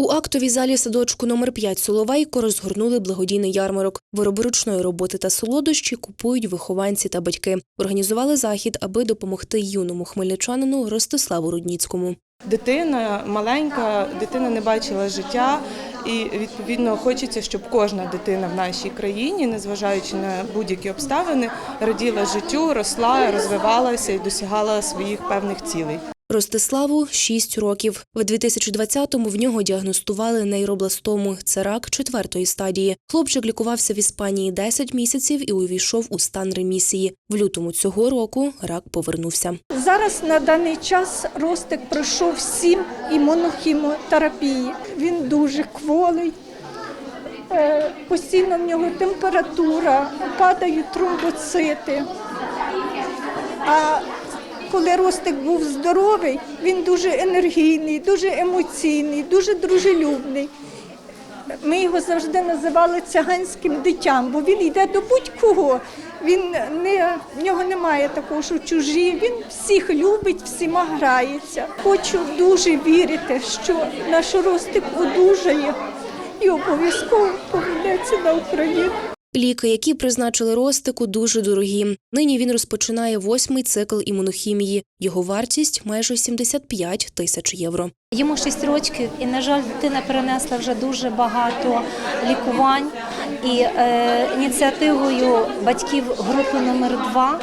У актовій залі садочку номер 5 Соловейко розгорнули благодійний ярмарок. Вироби ручної роботи та солодощі купують вихованці та батьки. Організували захід, аби допомогти юному хмельничанину Ростиславу Рудніцькому. Дитина маленька, дитина не бачила життя, і відповідно хочеться, щоб кожна дитина в нашій країні, незважаючи на будь-які обставини, раділа життю, росла, розвивалася і досягала своїх певних цілей. Ростиславу 6 років. В 2020-му в нього діагностували нейробластому. Це рак четвертої стадії. Хлопчик лікувався в Іспанії 10 місяців і увійшов у стан ремісії. В лютому цього року рак повернувся. Зараз на даний час Ростик пройшов сім імунохімотерапії. Він дуже кволий, е, постійно в нього температура, падають тромбоцити. А коли Ростик був здоровий, він дуже енергійний, дуже емоційний, дуже дружелюбний. Ми його завжди називали циганським дитям, бо він йде до будь-кого. Він не в нього немає такого, що чужі. Він всіх любить, всіма грається. Хочу дуже вірити, що наш Ростик одужає і обов'язково повернеться на Україну. Ліки, які призначили Ростику, дуже дорогі. Нині він розпочинає восьмий цикл імунохімії. Його вартість майже 75 тисяч євро. Йому 6 років, і на жаль, дитина перенесла вже дуже багато лікувань. І е, ініціативою батьків групи номер 2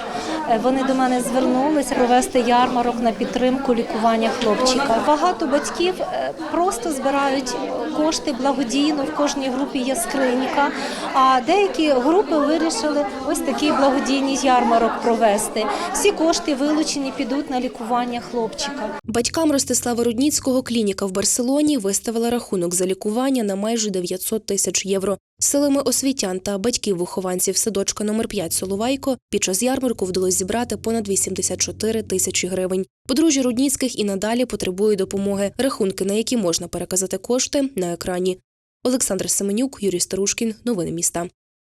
е, вони до мене звернулися провести ярмарок на підтримку лікування хлопчика. Багато батьків е, просто збирають кошти благодійно. В кожній групі є скринька. А деякі групи вирішили ось такий благодійний ярмарок провести. Всі кошти вилучені підуть на лікування хлопчика. Батькам Ростислава Рудніцького клініка в Барселоні виставила рахунок за лікування на майже 900 тисяч євро. Силами освітян та батьків-вихованців садочка номер 5 Соловайко під час ярмарку вдалося зібрати понад 84 тисячі гривень. Подружжя Рудніцьких і надалі потребує допомоги. Рахунки, на які можна переказати кошти, на екрані. Олександр Семенюк, Юрій Старушкін. Новини міста.